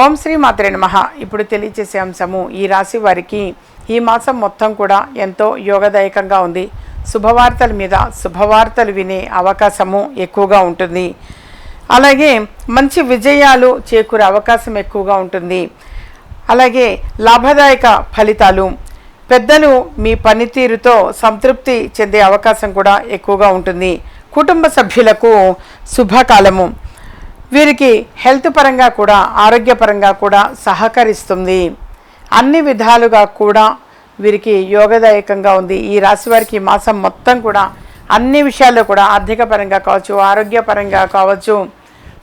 ఓం శ్రీ మాత్రే నమ. ఇప్పుడు తెలియచేసే అంశము ఈ రాశి వారికి ఈ మాసం మొత్తం కూడా ఎంతో యోగదాయకంగా ఉంది. శుభవార్తల మీద శుభవార్తలు వినే అవకాశము ఎక్కువగా ఉంటుంది. అలాగే మంచి విజయాలు చేకూరే అవకాశం ఎక్కువగా ఉంటుంది. అలాగే లాభదాయక ఫలితాలు పెద్దలు మీ పనితీరుతో సంతృప్తి చెందే అవకాశం కూడా ఎక్కువగా ఉంటుంది. కుటుంబ సభ్యులకు శుభకాలము. వీరికి హెల్త్ పరంగా కూడా ఆరోగ్యపరంగా కూడా సహకరిస్తుంది. అన్ని విధాలుగా కూడా వీరికి యోగదాయకంగా ఉంది. ఈ రాశి వారికి మాసం మొత్తం కూడా అన్ని విషయాల్లో కూడా ఆర్థిక పరంగా కావచ్చు ఆరోగ్యపరంగా కావచ్చు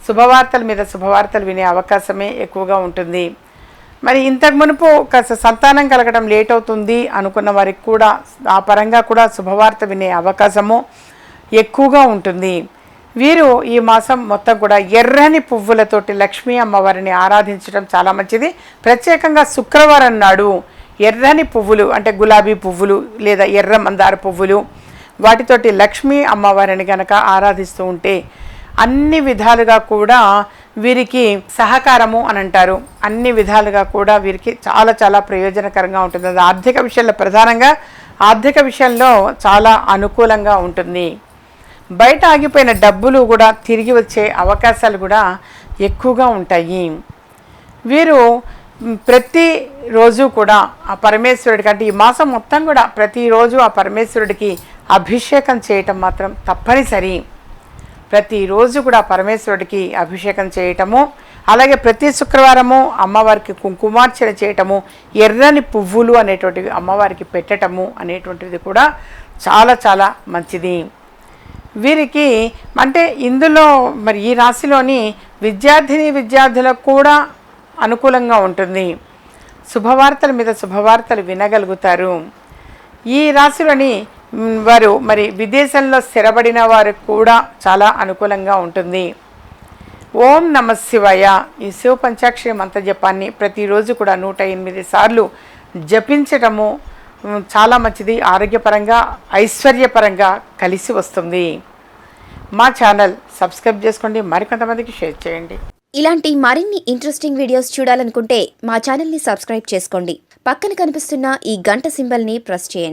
శుభవార్తల మీద శుభవార్తలు వినే అవకాశమే ఎక్కువగా ఉంటుంది. మరి ఇంతకు మునుపు కాస్త సంతానం కలగడం లేట్ అవుతుంది అనుకున్న వారికి కూడా ఆ పరంగా కూడా శుభవార్త వినే అవకాశము ఎక్కువగా ఉంటుంది. వీరు ఈ మాసం మొత్తం కూడా ఎర్రని పువ్వులతోటి లక్ష్మీ అమ్మవారిని ఆరాధించడం చాలా మంచిది. ప్రత్యేకంగా శుక్రవారం నాడు ఎర్రని పువ్వులు అంటే గులాబీ పువ్వులు లేదా ఎర్ర మందార పువ్వులు వాటితోటి లక్ష్మీ అమ్మవారిని గనక ఆరాధిస్తూ ఉంటే అన్ని విధాలుగా కూడా వీరికి సహకారము అని అంటారు. అన్ని విధాలుగా కూడా వీరికి చాలా చాలా ప్రయోజనకరంగా ఉంటుంది. అది ఆర్థిక విషయంలో ప్రధానంగా ఆర్థిక విషయంలో చాలా అనుకూలంగా ఉంటుంది. బయట ఆగిపోయిన డబ్బులు కూడా తిరిగి వచ్చే అవకాశాలు కూడా ఎక్కువగా ఉంటాయి. వీరు ప్రతి రోజు కూడా ఆ పరమేశ్వరుడికి అంటే ఈ మాసం మొత్తం కూడా ప్రతిరోజు ఆ పరమేశ్వరుడికి అభిషేకం చేయటం మాత్రం తప్పనిసరి. ప్రతిరోజు కూడా పరమేశ్వరుడికి అభిషేకం చేయటము అలాగే ప్రతి శుక్రవారము అమ్మవారికి కుంకుమార్చన చేయటము ఎర్రని పువ్వులు అనేటువంటివి అమ్మవారికి పెట్టటము అనేటువంటిది కూడా చాలా చాలా మంచిది. వీరికి అంటే ఇందులో మరి ఈ రాశిలోని విద్యార్థిని విద్యార్థులకు కూడా అనుకూలంగా ఉంటుంది. శుభవార్తల మీద శుభవార్తలు వినగలుగుతారు. ఈ రాశిలోని వారు మరి విదేశంలో స్థిరపడిన వారికి కూడా చాలా అనుకూలంగా ఉంటుంది. ఓం నమ శివయ. ఈ శివ పంచాక్షరి మంత్ర జపాన్ని ప్రతిరోజు కూడా నూట ఎనిమిది సార్లు జపించటము చాలా మంచిది. ఆరోగ్యపరంగా ఐశ్వర్యపరంగా కలిసి వస్తుంది. మా ఛానల్ సబ్స్క్రైబ్ చేసుకోండి. మరికొంతమందికి షేర్ చేయండి. ఇలాంటి మరిన్ని ఇంట్రెస్టింగ్ వీడియోస్ చూడాలనుకుంటే మా ఛానల్ని సబ్స్క్రైబ్ చేసుకోండి. పక్కన కనిపిస్తున్న ఈ గంట సింబల్ని ప్రెస్ చేయండి.